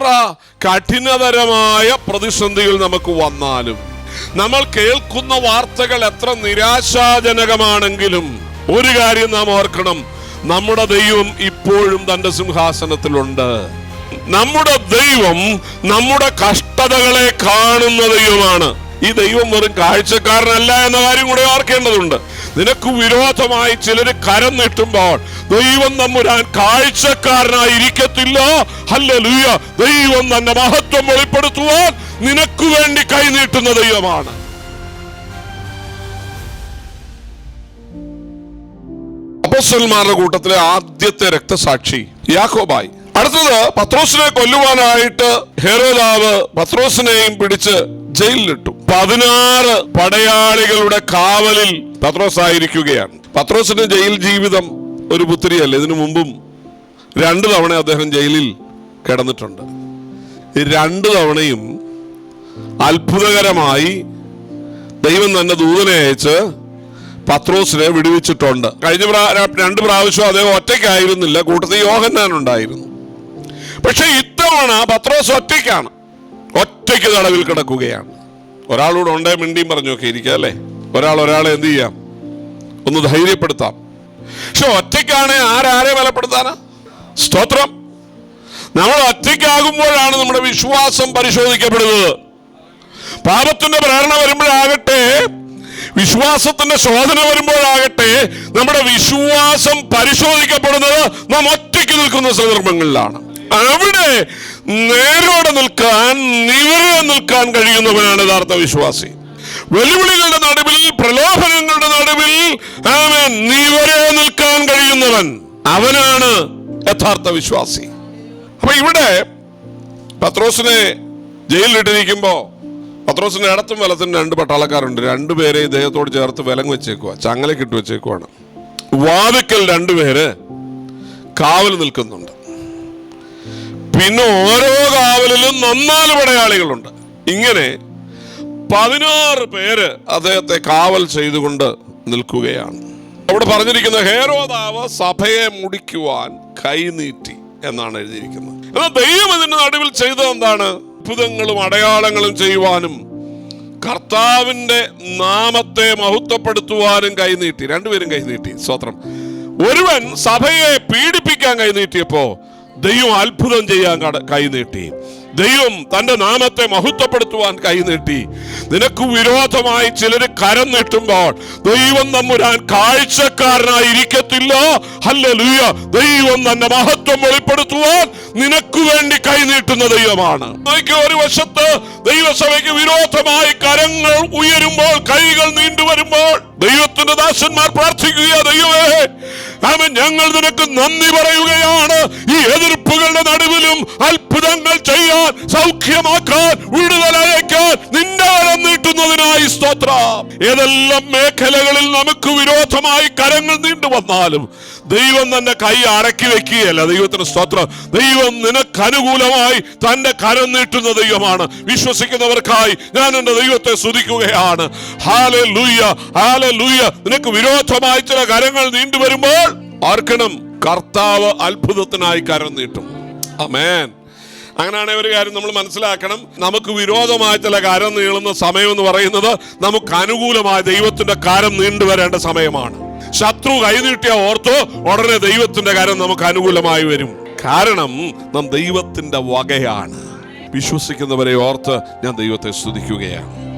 എത്ര കഠിനതരമായ പ്രതിസന്ധികൾ നമുക്ക് വന്നാലും നമ്മൾ കേൾക്കുന്ന വാർത്തകൾ എത്ര നിരാശാജനകമാണെങ്കിലും ഒരു കാര്യം നാം ഓർക്കണം. നമ്മുടെ ദൈവം ഇപ്പോഴും തന്റെ സിംഹാസനത്തിലുണ്ട്. നമ്മുടെ ദൈവം നമ്മുടെ കഷ്ടതകളെ കാണുന്ന ദൈവമാണ്. ഈ ദൈവം വെറും കാഴ്ചക്കാരനല്ല എന്ന കാര്യം കൂടെ ഓർക്കേണ്ടതുണ്ട്. നിനക്ക് വിരോധമായി ചിലർ കരം നീട്ടുമ്പോൾ ദൈവം നമ്മുരാൻ കാഴ്ചക്കാരനായി ഇരിക്കത്തില്ല ഹല്ലേലൂയ. ദൈവം തന്നെ മഹത്വം വെളിപ്പെടുത്തുവാൻ നിനക്ക് വേണ്ടി കൈനീട്ടുന്ന ദൈവമാണ്. അപ്പോസ്റ്റലന്മാരുടെ കൂട്ടത്തിലെ ആദ്യത്തെ രക്തസാക്ഷി യാക്കോബായി. അടുത്തത് പത്രോസിനെ കൊല്ലുവാനായിട്ട് ഹെറോദാവ് പത്രോസിനെയും പിടിച്ച് ജയിലിലിട്ടു. പതിനാറ് പടയാളികളുടെ കാവലിൽ പത്രോസ് ആയിരിക്കുകയാണ് പത്രോസിന്റെ ജയിൽ ജീവിതം ഒരു പുത്തിരിയല്ല ഇതിനു മുമ്പും രണ്ട് തവണ അദ്ദേഹം ജയിലിൽ കിടന്നിട്ടുണ്ട്. രണ്ട് തവണയും അത്ഭുതകരമായി ദൈവം തന്നെ ദൂതനെ അയച്ച് പത്രോസിനെ വിടുവിച്ചിട്ടുണ്ട്. കഴിഞ്ഞ പ്രാ- രണ്ട് പ്രാവശ്യം അദ്ദേഹം ഒറ്റയ്ക്കായിരുന്നില്ല. കൂട്ടത്തിൽ യോഹന്നാൻ ഉണ്ടായിരുന്നു. പക്ഷെ ഇത്തവണ പത്രോസ് ഒറ്റയ്ക്കാണ്. ഒറ്റയ്ക്ക് തടവിൽ കിടക്കുകയാണ്. ഒരാളോട് ഉണ്ടേ മിണ്ടിയും പറഞ്ഞൊക്കെ ഇരിക്കുക അല്ലേ? ഒരാൾ ഒരാളെ എന്ത് ചെയ്യാം? ഒന്ന് ധൈര്യപ്പെടുത്താം. പക്ഷെ ഒറ്റയ്ക്കാണ് ആരാരെ ബലപ്പെടുത്താനാ? സ്തോത്രം. നമ്മൾ ഒറ്റയ്ക്കാകുമ്പോഴാണ് നമ്മുടെ വിശ്വാസം പരിശോധിക്കപ്പെടുന്നത്. പാപത്തിന്റെ പ്രേരണ വരുമ്പോഴാകട്ടെ വിശ്വാസത്തിന്റെ ശോധന വരുമ്പോഴാകട്ടെ നമ്മുടെ വിശ്വാസം പരിശോധിക്കപ്പെടുന്നത് നാം ഒറ്റയ്ക്ക് നിൽക്കുന്ന സന്ദർഭങ്ങളിലാണ്. അവിടെ നേരോടെ നിൽക്കാൻ നിവരെ നിൽക്കാൻ കഴിയുന്നവനാണ് യഥാർത്ഥ വിശ്വാസി. വെല്ലുവിളികളുടെ നടുവിൽ പ്രലോഭനങ്ങളുടെ നടുവിൽ ആമേൻ നിവരെ നിൽക്കാൻ കഴിയുന്നവൻ അവനാണ് യഥാർത്ഥ വിശ്വാസി. അപ്പൊ ഇവിടെ പത്രോസിനെ ജയിലിലിട്ടിരിക്കുമ്പോ പത്രോസിന്റെ ഇടത്തും വലത്തും രണ്ട് പട്ടാളക്കാരുണ്ട്. രണ്ടുപേരെ ഇദ്ദേഹത്തോട് ചേർത്ത് വിലങ്ങ് വെച്ചേക്കുക ചങ്ങലക്കിട്ട് വെച്ചേക്കുവാണ്. വാതിക്കൽ രണ്ടുപേര് കാവൽ നിൽക്കുന്നുണ്ട്. പിന്നെ ഓരോ കാവലിലും നന്നാൽ പടയാളികളുണ്ട്. ഇങ്ങനെ പതിനാറ് പേര് അദ്ദേഹത്തെ കാവൽ ചെയ്തുകൊണ്ട് നിൽക്കുകയാണ്. അവിടെ പറഞ്ഞിരിക്കുന്ന ഹേരോദാവ് സഭയെ മുടിക്കുവാൻ കൈനീട്ടി എന്നാണ് എഴുതിയിരിക്കുന്നത്. എന്നാൽ ദൈവം ഇതിന്റെ നടുവിൽ ചെയ്തത് എന്താണ്? അത്ഭുതങ്ങളും അടയാളങ്ങളും ചെയ്യുവാനും കർത്താവിന്റെ നാമത്തെ മഹത്വപ്പെടുത്തുവാനും കൈനീട്ടി രണ്ടുപേരും കൈനീട്ടി സ്വത്രം ഒരുവൻ സഭയെ പീഡിപ്പിക്കാൻ കൈനീട്ടിയപ്പോ ദൈവം അത്ഭുതം ചെയ്യാൻ കൈനീട്ടി ദൈവം തന്റെ നാമത്തെ മഹത്വപ്പെടുത്തുവാൻ കൈനീട്ടി നിനക്ക് വിരോധമായി ചിലർ കരം നീട്ടുമ്പോൾ ദൈവം നമ്മുരാൻ കാഴ്ചക്കാരനായി ഇരിക്കത്തില്ല. ഹല്ലേലൂയ. ദൈവം തന്റെ മഹത്വം വെളിപ്പെടുത്തുവാൻ നിനക്ക് വേണ്ടി കൈനീട്ടുന്ന ദൈവമാണ്. ഒരു വശത്ത് ദൈവസഭയ്ക്ക് വിരോധമായി കരങ്ങൾ ഉയരുമ്പോൾ കൈകൾ നീണ്ടുവരുമ്പോൾ ദൈവത്തിന്റെ ദാസന്മാർ പ്രാർത്ഥിക്കുക ദൈവമേ അവൻ ഞങ്ങൾ നിനക്ക് നന്ദി പറയുകയാണ്. ഈ എതിർപ്പുകളുടെ നടുവിലും അത്ഭുതങ്ങൾ ചെയ്യാൻ സൗഖ്യമാക്കാൻ വിടുതലയക്കാൻ നിന്റെ കരം നീട്ടുന്നതിനായി സ്തോത്രം. ഏതെല്ലാം മേഖലകളിൽ നമുക്ക് വിരോധമായി കരങ്ങൾ നീണ്ടു വന്നാലും ദൈവം തന്നെ കൈ അടക്കി വെക്കുകയല്ല. ദൈവത്തിന് സ്തോത്രം. ദൈവം നിനക്ക് അനുകൂലമായി തന്റെ കരം നീട്ടുന്ന ദൈവമാണ്. വിശ്വസിക്കുന്നവർക്കായി ഞാൻ എന്റെ ദൈവത്തെ സ്തുതിക്കുകയാണ്. ഹാലെ ലൂയ ഹാലെ ലൂയ നിനക്ക് വിരോധമായി ചില കരങ്ങൾ നീണ്ടു വരുമ്പോൾ ആർക്കണം കർത്താവ് അത്ഭുതത്തിനായി കരം നീട്ടും. അമേൻ അങ്ങനെയാണെങ്കിൽ ഒരു കാര്യം നമ്മൾ മനസ്സിലാക്കണം. നമുക്ക് വിരോധമായ ചില കരം നീളുന്ന സമയം എന്ന് പറയുന്നത് നമുക്ക് അനുകൂലമായ ദൈവത്തിന്റെ കാരം നീണ്ടുവരേണ്ട സമയമാണ്. ശത്രു കൈനീട്ടിയ ഓർത്തോ ഉടനെ ദൈവത്തിന്റെ കാര്യം നമുക്ക് അനുകൂലമായി വരും. കാരണം നാം ദൈവത്തിന്റെ വകയാണ്. വിശ്വസിക്കുന്നവരെ ഓർത്ത് ഞാൻ ദൈവത്തെ സ്തുതിക്കുകയാണ്.